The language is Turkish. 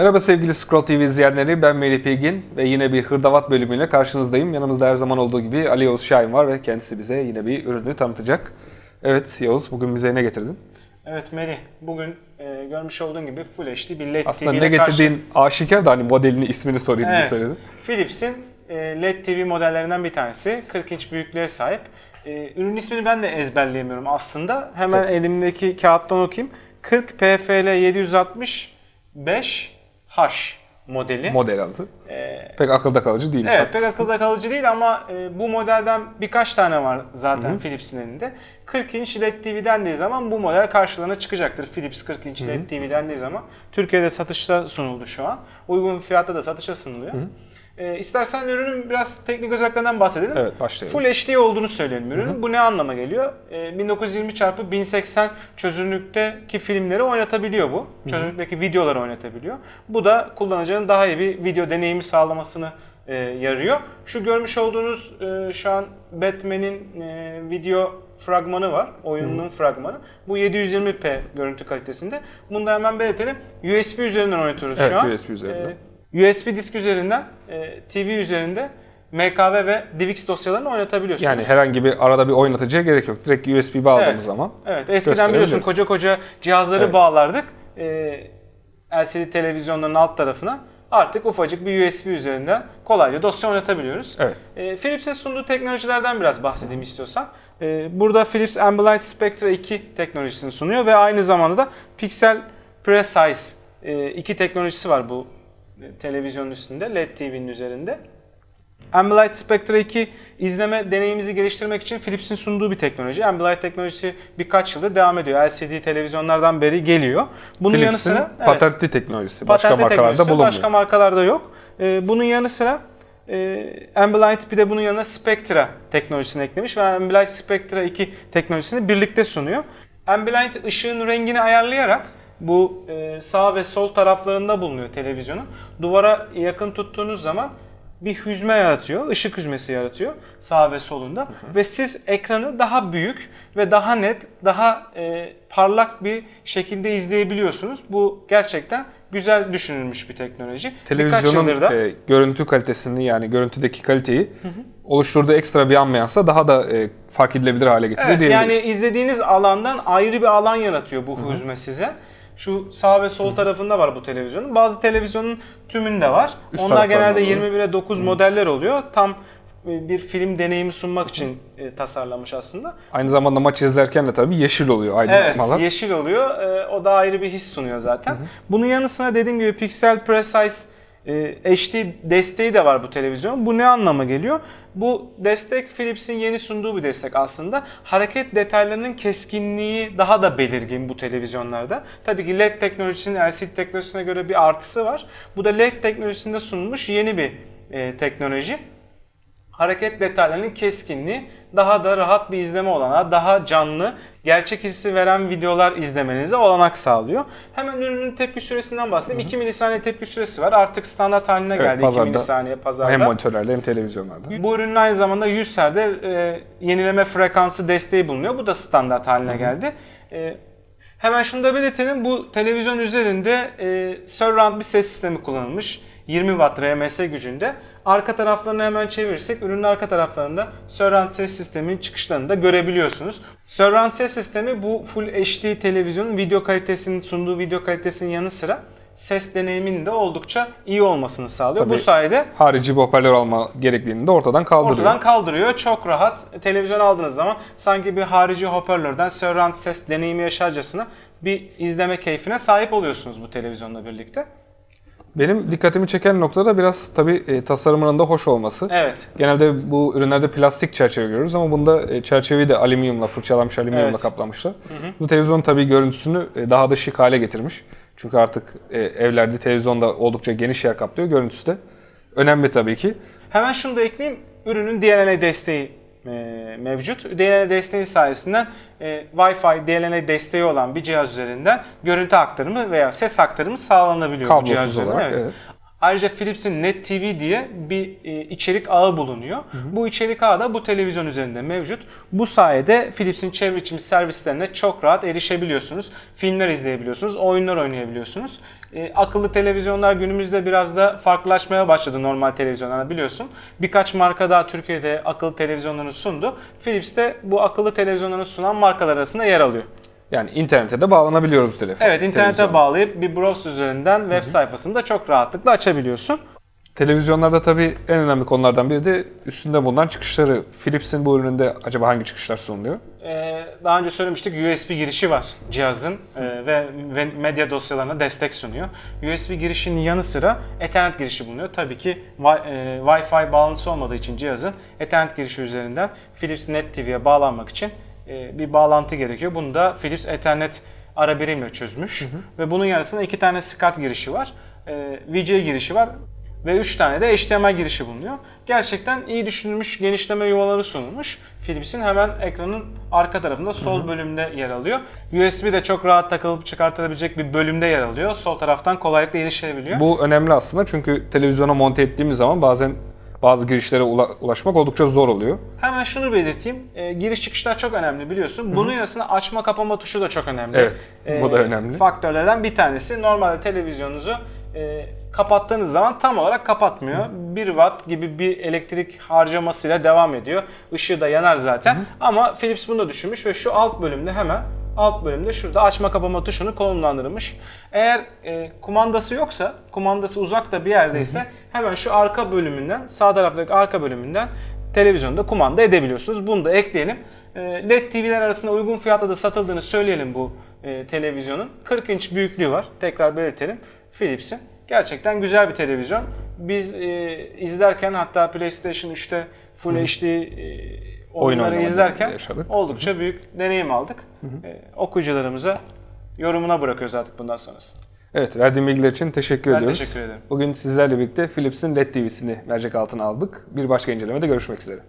Merhaba sevgili Scroll TV izleyenleri, ben Melih Bilgin ve yine bir hırdavat bölümüyle karşınızdayım. Yanımızda her zaman olduğu gibi Ali Yavuz Şahin var ve kendisi bize yine bir ürünü tanıtacak. Evet Yavuz, bugün bize ne getirdin? Evet Melih, bugün e, görmüş olduğun gibi Full HD bir LED Aslında TV ne ile karşı- getirdiğin aşikar da hani modelini, ismini sorayım diye Evet. söyledin. Philips'in e, LED TV modellerinden bir tanesi. 40 inç büyüklüğe sahip. E, ürün ismini ben de ezberleyemiyorum aslında. Hemen elimdeki kağıttan okuyayım. 40 PFL 765H modeli. Model adı. E, Pek akılda kalıcı değilmiş. Evet pek haklısın. akılda kalıcı değil ama e, bu modelden birkaç tane var zaten Philips'in elinde. 40 inç LED TV dendiği zaman bu model karşılarına çıkacaktır. Philips 40 inç LED TV dendiği zaman. Türkiye'de satışta sunuldu şu an. Uygun fiyatta da satışa sunuluyor. E, istersen ürünün biraz teknik özelliklerinden bahsedelim. Evet, başlayalım. Full HD olduğunu söyleyelim ürünün. Bu ne anlama geliyor? E, 1920 x 1080 çözünürlükteki filmleri oynatabiliyor bu. Çözünürlükteki videoları oynatabiliyor. Bu da kullanıcının daha iyi bir video deneyimi sağlamasını e, yarıyor. Şu görmüş olduğunuz e, şu an Batman'in e, video fragmanı var. Oyununun fragmanı. Bu 720p görüntü kalitesinde. Bunu da hemen belirtelim. USB üzerinden oynatıyoruz Evet, şu an. USB üzerinden. E, USB disk üzerinden, e, TV üzerinde MKV ve DivX dosyalarını oynatabiliyorsunuz. Yani herhangi bir arada bir oynatıcıya gerek yok. Direkt USB bağladığımız Evet. zaman. Evet eskiden biliyorsun koca koca cihazları Evet. bağlardık. Ee, LCD televizyonların alt tarafına. Artık ufacık bir USB üzerinden kolayca dosya oynatabiliyoruz. Evet. Ee, Philips'in sunduğu teknolojilerden biraz bahsedeyim istiyorsan. Burada Philips Ambilight Spectra 2 teknolojisini sunuyor ve aynı zamanda da Pixel Precise e, 2 teknolojisi var bu e, televizyonun üstünde, LED TV'nin üzerinde. Ambilight Spectra 2 izleme deneyimimizi geliştirmek için Philips'in sunduğu bir teknoloji. Ambilight teknolojisi birkaç yıldır devam ediyor. LCD televizyonlardan beri geliyor. Bunun yanı Philips'in sıra evet, patentli teknolojisi. Başka patentli markalarda teknolojisi bulunmuyor. Başka markalarda yok. Ee, bunun yanı sıra e, Ambilight bir de bunun yanına Spectra teknolojisini eklemiş ve Ambilight Spectra 2 teknolojisini birlikte sunuyor. Ambilight ışığın rengini ayarlayarak bu e, sağ ve sol taraflarında bulunuyor televizyonun. Duvara yakın tuttuğunuz zaman bir hüzme yaratıyor, ışık hüzmesi yaratıyor sağ ve solunda ve siz ekranı daha büyük ve daha net, daha e, parlak bir şekilde izleyebiliyorsunuz. Bu gerçekten güzel düşünülmüş bir teknoloji. Televizyonun da e, görüntü kalitesini yani görüntüdeki kaliteyi oluşturduğu ekstra bir ambiyansa daha da e, fark edilebilir hale getiriyor Evet yani diyebiliriz. izlediğiniz alandan ayrı bir alan yaratıyor bu hüzme size. Şu sağ ve sol tarafında var bu televizyonun. Bazı televizyonun tümünde var. Üst Onlar genelde oluyor. 21'e 9 modeller oluyor. Tam e, bir film deneyimi sunmak için e, tasarlanmış aslında. Aynı zamanda maç izlerken de tabii yeşil oluyor Evet, aydınlatmalar. yeşil oluyor. E, o da ayrı bir his sunuyor zaten. Bunun yanı sıra dediğim gibi Pixel Precise HD desteği de var bu televizyon. Bu ne anlama geliyor? Bu destek Philips'in yeni sunduğu bir destek aslında. Hareket detaylarının keskinliği daha da belirgin bu televizyonlarda. Tabii ki LED teknolojisinin LCD teknolojisine göre bir artısı var. Bu da LED teknolojisinde sunulmuş yeni bir e, teknoloji hareket detaylarının keskinliği daha da rahat bir izleme olanağı, daha canlı, gerçek hissi veren videolar izlemenize olanak sağlıyor. Hemen ürünün tepki süresinden bahsedeyim. 2 milisaniye tepki süresi var. Artık standart haline Evet, geldi 2 pazarda milisaniye pazarda. Hem monitörlerde hem televizyonlarda. Bu ürünün aynı zamanda 100 Hz'de e, yenileme frekansı desteği bulunuyor. Bu da standart haline geldi. E, hemen şunu da belirtelim. Bu televizyon üzerinde e, surround bir ses sistemi kullanılmış. 20 Watt RMS gücünde. Arka taraflarını hemen çevirirsek ürünün arka taraflarında surround ses sisteminin çıkışlarını da görebiliyorsunuz. Surround ses sistemi bu Full HD televizyonun video kalitesinin sunduğu video kalitesinin yanı sıra ses deneyiminin de oldukça iyi olmasını sağlıyor. Bu Tabii. sayede Harici bir hoparlör alma gerekliliğini de ortadan kaldırıyor. Ortadan kaldırıyor. Çok rahat. Televizyon aldığınız zaman sanki bir harici hoparlörden surround ses deneyimi yaşarcasına bir izleme keyfine sahip oluyorsunuz bu televizyonla birlikte. Benim dikkatimi çeken nokta da biraz tabii e, tasarımının da hoş olması. Evet. Genelde bu ürünlerde plastik çerçeve görüyoruz ama bunda e, çerçeveyi de alüminyumla fırçalanmış alüminyumla Evet. kaplamışlar. Bu televizyon tabii görüntüsünü e, daha da şık hale getirmiş. Çünkü artık e, evlerde televizyonda oldukça geniş yer kaplıyor. Görüntüsü de önemli tabii ki. Hemen şunu da ekleyeyim. Ürünün DLNA desteği mevcut. DLNA desteği sayesinden e, Wi-Fi DLNA desteği olan bir cihaz üzerinden görüntü aktarımı veya ses aktarımı sağlanabiliyor bu cihaz Kablosuz üzerinden. olarak. Evet. Evet. Ayrıca Philips'in Net TV diye bir e, içerik ağı bulunuyor. Bu içerik ağı da bu televizyon üzerinde mevcut. Bu sayede Philips'in çevrim içi servislerine çok rahat erişebiliyorsunuz. Filmler izleyebiliyorsunuz, oyunlar oynayabiliyorsunuz. E, akıllı televizyonlar günümüzde biraz da farklılaşmaya başladı normal televizyonlarla biliyorsun. Birkaç marka daha Türkiye'de akıllı televizyonlarını sundu. Philips de bu akıllı televizyonlarını sunan markalar arasında yer alıyor. Yani internete de bağlanabiliyoruz telefon. Evet internete televizyon. bağlayıp bir browser üzerinden web sayfasını da çok rahatlıkla açabiliyorsun. Televizyonlarda tabii en önemli konulardan biri de üstünde bulunan çıkışları. Philips'in bu ürününde acaba hangi çıkışlar sunuluyor? Ee, daha önce söylemiştik USB girişi var cihazın ee, ve, ve medya dosyalarına destek sunuyor. USB girişinin yanı sıra Ethernet girişi bulunuyor. Tabii ki e, Wi-Fi bağlantısı olmadığı için cihazın Ethernet girişi üzerinden Philips Net TV'ye bağlanmak için e, bir bağlantı gerekiyor. Bunu da Philips Ethernet ara birimle çözmüş. Ve bunun yanısında iki tane SCART girişi var. E, VJ girişi var ve 3 tane de HDMI girişi bulunuyor. Gerçekten iyi düşünülmüş genişleme yuvaları sunulmuş. Philips'in hemen ekranın arka tarafında sol bölümde yer alıyor. USB de çok rahat takılıp çıkartılabilecek bir bölümde yer alıyor. Sol taraftan kolaylıkla erişilebiliyor. Bu önemli aslında çünkü televizyona monte ettiğimiz zaman bazen bazı girişlere ula- ulaşmak oldukça zor oluyor. Hemen şunu belirteyim. E, giriş çıkışlar çok önemli biliyorsun. Bunun yanısında açma kapama tuşu da çok önemli. Evet, bu da önemli. Faktörlerden bir tanesi. Normalde televizyonunuzu e, kapattığınız zaman tam olarak kapatmıyor. 1 watt gibi bir elektrik harcamasıyla devam ediyor. Işığı da yanar zaten. Ama Philips bunu da düşünmüş ve şu alt bölümde hemen alt bölümde şurada açma kapama tuşunu konumlandırmış. Eğer e, kumandası yoksa, kumandası uzakta bir yerdeyse hemen şu arka bölümünden, sağ taraftaki arka bölümünden televizyonda kumanda edebiliyorsunuz. Bunu da ekleyelim. E, LED TV'ler arasında uygun fiyatla da satıldığını söyleyelim bu e, televizyonun. 40 inç büyüklüğü var. Tekrar belirtelim. Philips'in. Gerçekten güzel bir televizyon. Biz e, izlerken hatta PlayStation 3'te Full HD oyunları oynamayı izlerken yaşadık. oldukça büyük deneyim aldık. E, okuyucularımıza yorumuna bırakıyoruz artık bundan sonrasını. Evet, verdiğin bilgiler için teşekkür Ben ediyoruz. teşekkür ederim. Bugün sizlerle birlikte Philips'in LED TV'sini mercek altına aldık. Bir başka incelemede görüşmek üzere.